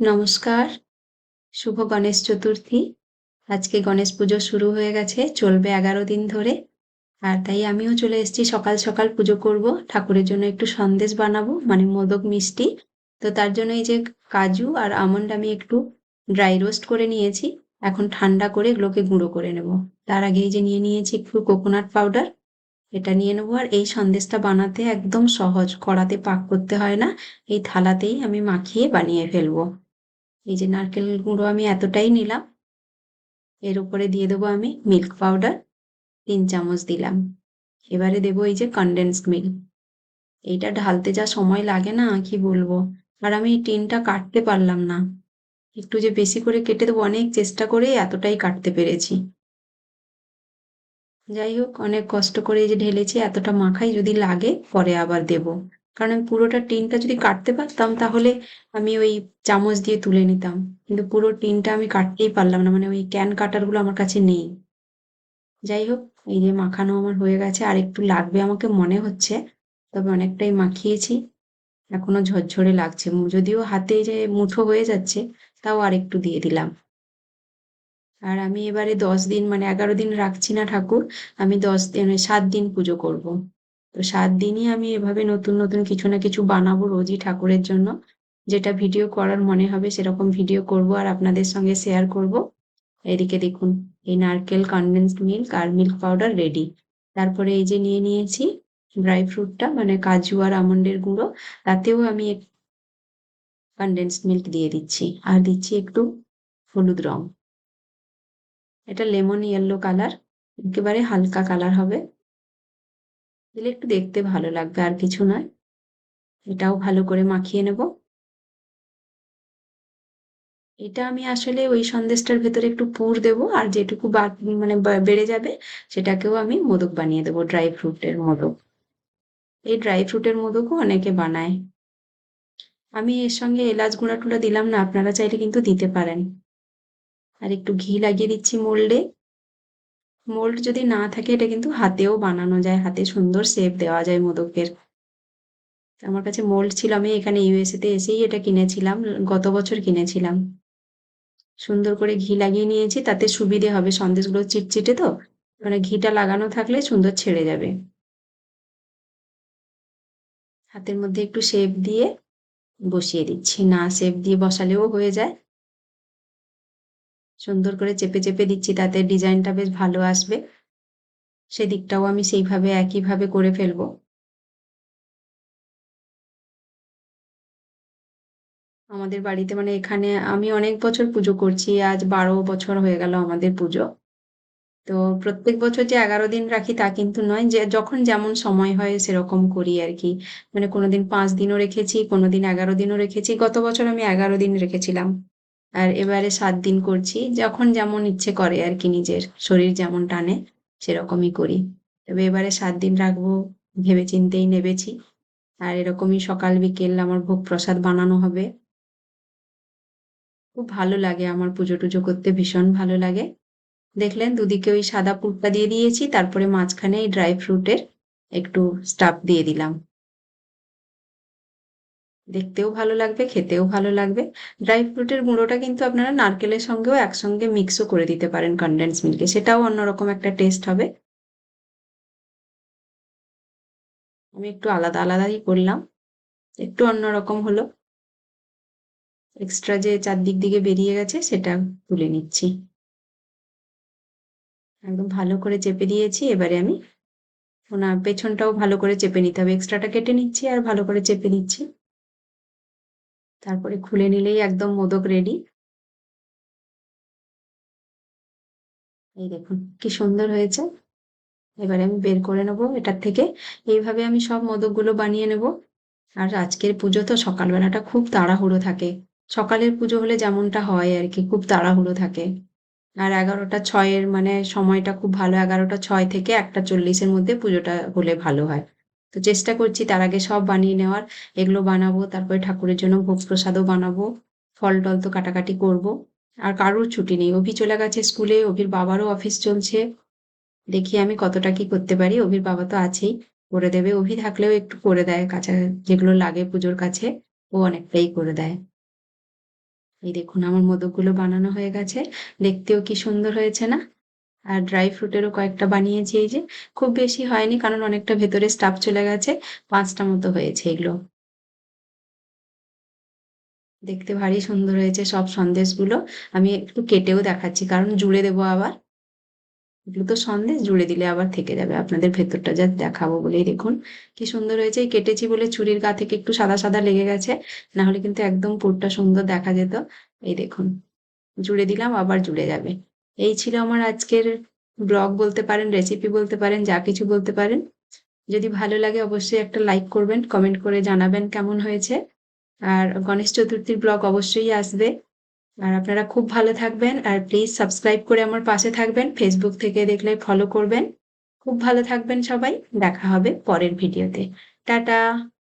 নমস্কার, শুভ গণেশ চতুর্থী। আজকে গণেশ পুজো শুরু হয়ে গেছে, চলবে এগারো দিন ধরে। আর তাই আমিও চলে এসেছি, সকাল সকাল পুজো করব। ঠাকুরের জন্য একটু সন্দেশ বানাবো মানে মোদক মিষ্টি। তো তার জন্য এই যে কাজু আর আমন্ড আমি একটু ড্রাই রোস্ট করে নিয়েছি। এখন ঠান্ডা করে এগুলোকে গুঁড়ো করে নেব। তার আগে এই যে নিয়ে নিয়েছি একটু কোকোনাট পাউডার এটা নিয়ে নেব। আর এই সন্দেশটা বানাতে একদম সহজ, কড়াতে পাক করতে হয় না। এই থালাতেই আমি মাখিয়ে বানিয়ে ফেলব। এই যে নারকেল গুঁড়ো আমি এতটাই নিলাম। এর উপরে দিয়ে দেবো আমি মিল্ক পাউডার তিন চামচ দিলাম। এবারে দেবো এই যে কনডেন্স মিল্ক এইটা ঢালতে যা সময় লাগে না, কি বলব? আর আমি টিনটা কাটতে পারলাম না। একটু যে বেশি করে কেটে দেবো অনেক চেষ্টা করে এতটাই কাটতে পেরেছি। যাই হোক, অনেক কষ্ট করে যে ঢেলেছি, এতটা মাখাই যদি লাগে, পরে আবার দেব। কারণ আমি পুরোটা টিনটা যদি কাটতে পারতাম, তাহলে আমি ওই চামচ দিয়ে তুলে নিতাম। কিন্তু পুরো টিনটা আমি কাটতেই পারলাম না মানে ওই ক্যান কাটারগুলো আমার কাছে নেই। যাই হোক, এই যে মাখানো আমার হয়ে গেছে, আর একটু লাগবে আমাকে মনে হচ্ছে, তবে অনেকটাই মাখিয়েছি। এখনও ঝরঝরে লাগছে। যদিও হাতে যে মুঠো হয়ে যাচ্ছে, তাও আর একটু দিয়ে দিলাম। আর আমি এবারে দশ দিন মানে এগারো দিন রাখছি না ঠাকুর, আমি দশ দিন সাত দিন পুজো করব। তো সাত দিনই আমি এভাবে নতুন নতুন কিছু না কিছু বানাবো রোজই ঠাকুরের জন্য। যেটা ভিডিও করার মনে হবে সেরকম ভিডিও করব আর আপনাদের সঙ্গে শেয়ার করব। এদিকে দেখুন, এই নারকেল কনডেন্সড মিল্ক আর মিল্ক পাউডার রেডি তারপরে এই যে নিয়ে নিয়েছি ড্রাই ফ্রুটটা মানে কাজু আর আমন্ডের গুঁড়ো। তাতেও আমি কনডেন্সড মিল্ক দিয়ে দিচ্ছি আর দিচ্ছি একটু হলুদ রং। এটা লেমন ইয়েলো কালার একেবারে হালকা কালার হবে। দিলে একটু দেখতে ভালো লাগবে, আর কিছু নয়। এটাও ভালো করে মাখিয়ে নেব। এটা আমি আসলে ওই সন্দেশটার ভেতরে একটু পুর দেব, আর যেটুকু মানে বেড়ে যাবে, সেটাকেও আমি মোদক বানিয়ে দেবো, ড্রাই ফ্রুটের মোদক। এই ড্রাই ফ্রুটের মোদকও অনেকে বানায়। আমি এর সঙ্গে এলাচ গুঁড়া টুড়া দিলাম না, আপনারা চাইলে কিন্তু দিতে পারেন। আর একটু ঘি লাগিয়ে দিচ্ছি মোল্ডে। মোল্ড যদি না থাকে, এটা কিন্তু হাতেও বানানো যায়, হাতে সুন্দর শেপ দেওয়া যায় মোদকের। আমার কাছে মোল্ড ছিল, আমি এখানে ইউএসএতে এসেই এটা কিনেছিলাম, গত বছর কিনেছিলাম। সুন্দর করে ঘি লাগিয়ে নিয়েছি, তাতে সুবিধে হবে, সন্দেশগুলো চিটচিটে তো মানে ঘিটা লাগানো থাকলে সুন্দর ছেড়ে যাবে। হাতের মধ্যে একটু শেপ দিয়ে বসিয়ে দিচ্ছি, না শেপ দিয়ে বসালেও হয়ে যায়। সুন্দর করে চেপে চেপে দিচ্ছি, তাতে ডিজাইনটা বেশ ভালো আসবে। সেদিকটাও আমি সেইভাবে একইভাবে করে ফেলব। আমাদের বাড়িতে মানে এখানে আমি অনেক বছর পুজো করছি, আজ বারো বছর হয়ে গেল আমাদের পুজো। তো প্রত্যেক বছর যে এগারো দিন রাখি তা কিন্তু নয়, যে যখন যেমন সময় হয় সেরকম করি আর কি। মানে কোনোদিন পাঁচ দিনও রেখেছি, কোনোদিন এগারো দিনও রেখেছি, গত বছর আমি এগারো দিন রেখেছিলাম। আর এবারে সাত দিন করছি, যখন যেমন ইচ্ছে করে আর কি নিজের শরীর যেমন টানে, সেরকমই করি। তবে এবারে সাত দিন রাখব ভেবে চিন্তেই নেবেছি। আর এরকমই সকাল, বিকেল আমার ভোগ প্রসাদ বানানো হবে। খুব ভালো লাগে আমার পুজো টুজো করতে, ভীষণ ভালো লাগে। দেখলেন দুদিকে ওই সাদা পুরটা দিয়ে দিয়েছি, তারপরে মাঝখানে এই ড্রাই ফ্রুটের একটু স্টাফ দিয়ে দিলাম। দেখতেও ভালো লাগবে, খেতেও ভালো লাগবে। ড্রাই ফ্রুটের গুঁড়োটা কিন্তু আপনারা নারকেলের সঙ্গেও একসঙ্গে মিক্সও করে দিতে পারেন কনডেন্স মিল্কে সেটাও অন্যরকম একটা টেস্ট হবে। আমি একটু আলাদা আলাদাই করলাম। একটু অন্যরকম হলো। এক্সট্রা যে চারদিক দিকে বেরিয়ে গেছে, সেটা তুলে নিচ্ছি। একদম ভালো করে চেপে দিয়েছি, এবারে আমি ওনার পেছনটাও ভালো করে চেপে নিতে হবে। এক্সট্রাটা কেটে নিচ্ছি আর ভালো করে চেপে নিচ্ছি। তারপরে খুলে নিলেই একদম মোদক রেডি। এই দেখুন, কি সুন্দর হয়েছে। এবারে আমি বের করে নেব এটার থেকে। এইভাবে আমি সব মোদকগুলো বানিয়ে নেব। আর আজকের পুজো তো সকালবেলাটা খুব তাড়াহুড়ো থাকে। সকালের পুজো হলে যেমনটা হয় আর কি, খুব তাড়াহুড়ো থাকে। আর এগারোটা ছয়ের মানে সময়টা খুব ভালো, এগারোটা ছয় থেকে একটা চল্লিশের মধ্যে পুজোটা হলে ভালো হয়। তো চেষ্টা করছি তার আগে সব বানিয়ে নেওয়ার। এগুলো বানাবো, তারপরে ঠাকুরের জন্য ভোগ প্রসাদও বানাবো। ফল টল তো কাটাকাটি করব। আর কারোর ছুটি নেই। অভি চলে গেছে স্কুলে, অভির বাবারও অফিস চলছে। দেখি আমি কতটা কি করতে পারি। অভির বাবা তো আছেই। করে দেবে। অভি থাকলেও একটু করে দেয়। কাছা যেগুলো লাগে পুজোর কাছে, ও অনেকটাই করে দেয়। এই দেখুন, আমার মোদকগুলো বানানো হয়ে গেছে। দেখতেও কি সুন্দর হয়েছে না? আর ড্রাই ফ্রুটেরও কয়েকটা বানিয়েছি এই যে। খুব বেশি হয়নি কারণ অনেকটা ভেতরে স্টাফ চলে গেছে, পাঁচটা মতো হয়েছে এগুলো। দেখতে ভারী সুন্দর হয়েছে সব সন্দেশগুলো। আমি একটু কেটেও দেখাচ্ছি, কারণ জুড়ে দেবো আবার। এগুলো তো সন্দেশ, জুড়ে দিলে আবার থেকে যাবে। আপনাদের ভেতরটা যা দেখাবো বলেই দেখুন। কি সুন্দর হয়েছে কেটেছি বলে চুরির গা থেকে একটু সাদা সাদা লেগে গেছে। না হলে কিন্তু একদম পুরটা সুন্দর দেখা যেত। এই দেখুন, জুড়ে দিলাম, আবার জুড়ে যাবে। এই ছিল আমার আজকের ব্লগ বলতে পারেন রেসিপি বলতে পারেন, যা কিছু বলতে পারেন। যদি ভালো লাগে অবশ্যই একটা লাইক করবেন কমেন্ট করে জানাবেন কেমন হয়েছে। আর গণেশ চতুর্থীর ব্লগ অবশ্যই আসবে। আর আপনারা খুব ভালো থাকবেন, আর প্লিজ সাবস্ক্রাইব করে আমার পাশে থাকবেন ফেসবুক থেকে দেখলে ফলো করবেন। খুব ভালো থাকবেন সবাই, দেখা হবে পরের ভিডিওতে টাটা!